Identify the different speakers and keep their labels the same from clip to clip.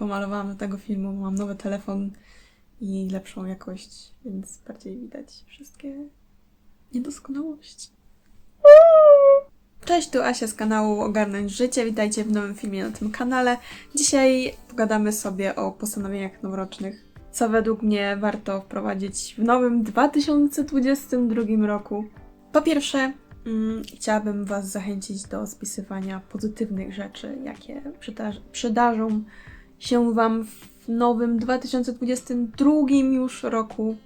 Speaker 1: pomalowałam do tego filmu, mam nowy telefon i lepszą jakość, więc bardziej widać wszystkie niedoskonałości. Cześć, tu Asia z kanału Ogarnąć Życie. Witajcie w nowym filmie na tym kanale. Dzisiaj pogadamy sobie o postanowieniach noworocznych, co według mnie warto wprowadzić w nowym 2022 roku. Po pierwsze, mm, chciałabym Was zachęcić do spisywania pozytywnych rzeczy, jakie przyda- przydarzą się Wam w nowym 2022 już roku.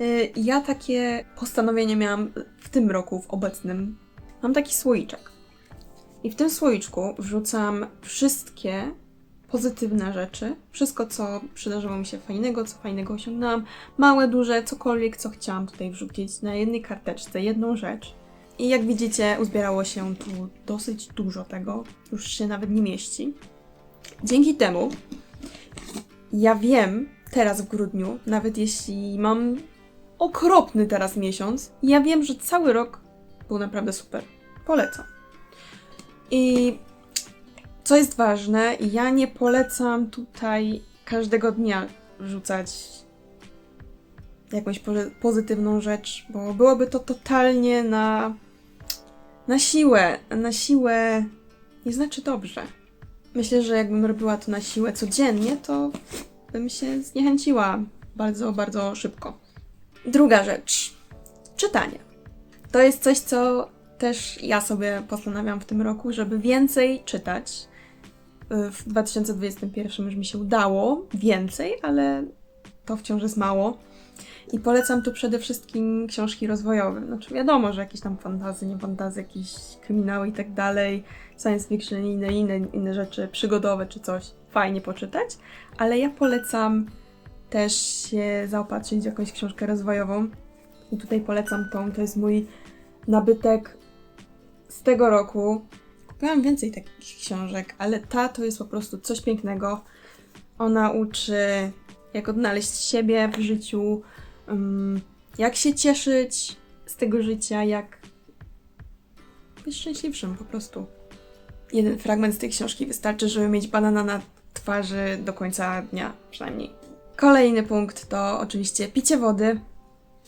Speaker 1: Y, Ja takie postanowienie miałam w tym roku, w obecnym. Mam taki słoiczek. I w tym słoiczku wrzucam wszystkie pozytywne rzeczy, wszystko, co przydarzyło mi się fajnego, co fajnego osiągnęłam, małe, duże, cokolwiek, co chciałam tutaj wrzucić na jednej karteczce, jedną rzecz. I jak widzicie, uzbierało się tu dosyć dużo tego, już się nawet nie mieści. Dzięki temu ja wiem teraz w grudniu, nawet jeśli mam okropny teraz miesiąc, ja wiem, że cały rok był naprawdę super. Polecam. I co jest ważne, ja nie polecam tutaj każdego dnia wrzucać jakąś pozy- pozytywną rzecz, bo byłoby to totalnie na, na siłę. Na siłę nie znaczy dobrze. Myślę, że jakbym robiła to na siłę codziennie, to bym się zniechęciła bardzo, bardzo szybko. Druga rzecz. Czytanie. To jest coś, co też ja sobie postanawiam w tym roku, żeby więcej czytać. W 2021 już mi się udało więcej, ale to wciąż jest mało. I polecam tu przede wszystkim książki rozwojowe. Znaczy wiadomo, że jakieś tam fantazy, nie fantazy, jakieś kryminały i tak dalej, science fiction i inne, inne, inne rzeczy, przygodowe czy coś, fajnie poczytać. Ale ja polecam też się zaopatrzyć w jakąś książkę rozwojową. I tutaj polecam tą, to jest mój nabytek z tego roku. Kupiłam więcej takich książek, ale ta to jest po prostu coś pięknego. Ona uczy, jak odnaleźć siebie w życiu, jak się cieszyć z tego życia, jak być szczęśliwszym po prostu. Jeden fragment z tej książki wystarczy, żeby mieć banana na twarzy do końca dnia, przynajmniej. Kolejny punkt to oczywiście picie wody.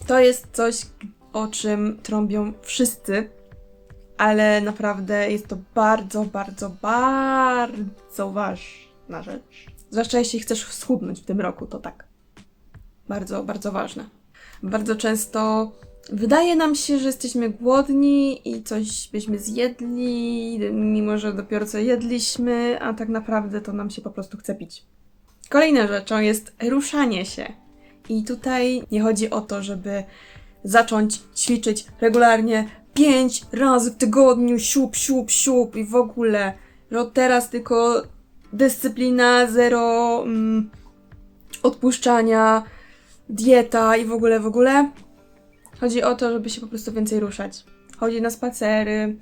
Speaker 1: To jest coś, o czym trąbią wszyscy, ale naprawdę jest to bardzo, bardzo, bardzo ważna rzecz. Zwłaszcza jeśli chcesz schudnąć w tym roku, to tak. Bardzo, bardzo ważne. Bardzo często wydaje nam się, że jesteśmy głodni i coś byśmy zjedli, mimo że dopiero co jedliśmy, a tak naprawdę to nam się po prostu chce pić. Kolejną rzeczą jest ruszanie się. I tutaj nie chodzi o to, żeby zacząć ćwiczyć regularnie pięć razy w tygodniu, siup, siup, siup i w ogóle, od teraz tylko dyscyplina, zero mm, odpuszczania, dieta i w ogóle, w ogóle. Chodzi o to, żeby się po prostu więcej ruszać. Chodzić na spacery,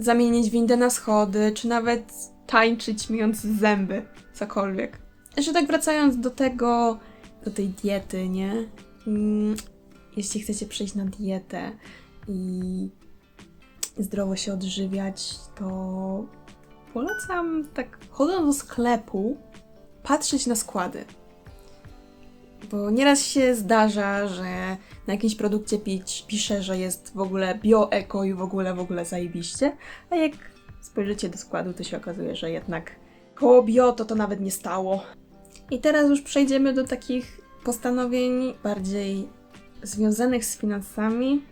Speaker 1: zamienić windę na schody, czy nawet tańczyć myjąc zęby, cokolwiek. Jeszcze tak wracając do tego, do tej diety, nie? Mm, jeśli chcecie przejść na dietę i zdrowo się odżywiać, to polecam tak chodząc do sklepu patrzeć na składy. Bo nieraz się zdarza, że na jakimś produkcie pić, pisze, że jest w ogóle bio, eko i w ogóle, w ogóle zajebiście, a jak spojrzycie do składu, to się okazuje, że jednak koło bio to to nawet nie stało. I teraz już przejdziemy do takich postanowień bardziej związanych z finansami.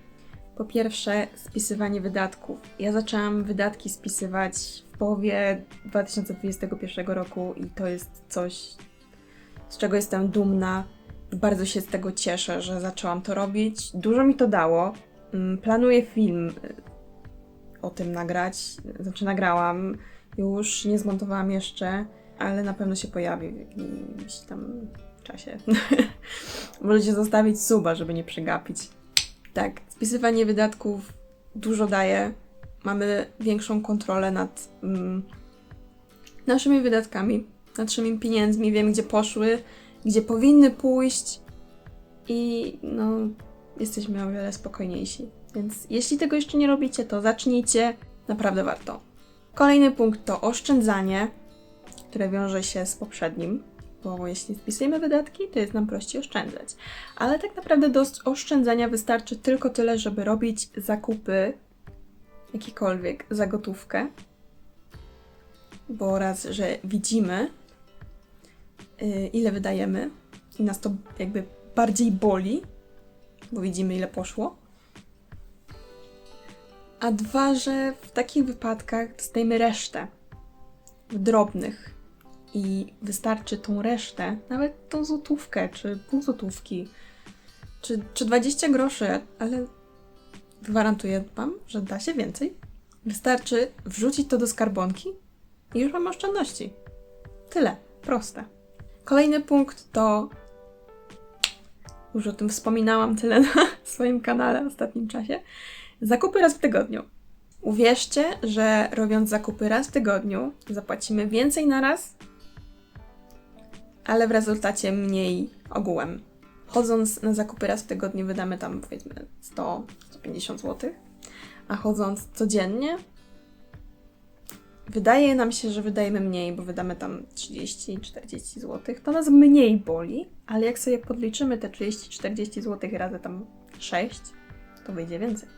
Speaker 1: Po pierwsze, spisywanie wydatków. Ja zaczęłam wydatki spisywać w połowie 2021 roku i to jest coś, z czego jestem dumna. Bardzo się z tego cieszę, że zaczęłam to robić. Dużo mi to dało. Mm, Planuję film y, o tym nagrać. Znaczy, nagrałam już, nie zmontowałam jeszcze, ale na pewno się pojawi w jakimś tam czasie. Możecie zostawić suba, żeby nie przegapić. Tak, spisywanie wydatków dużo daje. Mamy większą kontrolę nad mm, naszymi wydatkami, naszymi pieniędzmi. Wiemy, gdzie poszły, gdzie powinny pójść i no, jesteśmy o wiele spokojniejsi. Więc jeśli tego jeszcze nie robicie, to zacznijcie. Naprawdę warto. Kolejny punkt to oszczędzanie. Które wiąże się z poprzednim, bo jeśli wpisujemy wydatki, to jest nam prościej oszczędzać. Ale tak naprawdę do oszczędzania wystarczy tylko tyle, żeby robić zakupy jakiekolwiek za gotówkę, bo raz, że widzimy, y, ile wydajemy i nas to jakby bardziej boli, bo widzimy, ile poszło. A dwa, że w takich wypadkach dostajemy resztę w drobnych i wystarczy tą resztę, nawet tą złotówkę, czy pół złotówki, czy, czy 20 groszy, ale gwarantuję Wam, że da się więcej. Wystarczy wrzucić to do skarbonki i już mamy oszczędności. Tyle. Proste. Kolejny punkt to. Już o tym wspominałam tyle na swoim kanale w ostatnim czasie. Zakupy raz w tygodniu. Uwierzcie, że robiąc zakupy raz w tygodniu zapłacimy więcej na raz, ale w rezultacie mniej ogółem. Chodząc na zakupy raz w tygodniu wydamy tam powiedzmy 100-150 zł, a chodząc codziennie wydaje nam się, że wydajemy mniej, bo wydamy tam 30-40 zł. To nas mniej boli, ale jak sobie podliczymy te 30-40 zł razy tam 6, to wyjdzie więcej.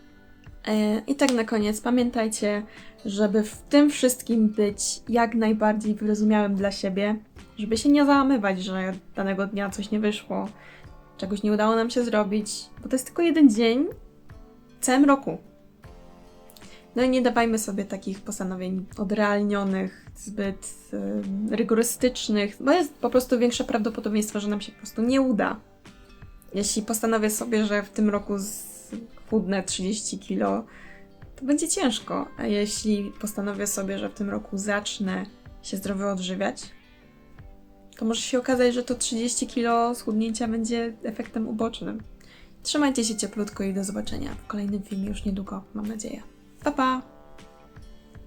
Speaker 1: E, I tak na koniec pamiętajcie, żeby w tym wszystkim być jak najbardziej wyrozumiałym dla siebie, żeby się nie załamywać, że danego dnia coś nie wyszło, czegoś nie udało nam się zrobić, bo to jest tylko jeden dzień w całym roku. No i nie dawajmy sobie takich postanowień odrealnionych, zbyt y, rygorystycznych, bo jest po prostu większe prawdopodobieństwo, że nam się po prostu nie uda. Jeśli postanowię sobie, że w tym roku schudnę 30 kilo, to będzie ciężko. A jeśli postanowię sobie, że w tym roku zacznę się zdrowo odżywiać, to może się okazać, że to 30 kilo schudnięcia będzie efektem ubocznym. Trzymajcie się cieplutko i do zobaczenia w kolejnym filmie już niedługo, mam nadzieję. Pa pa!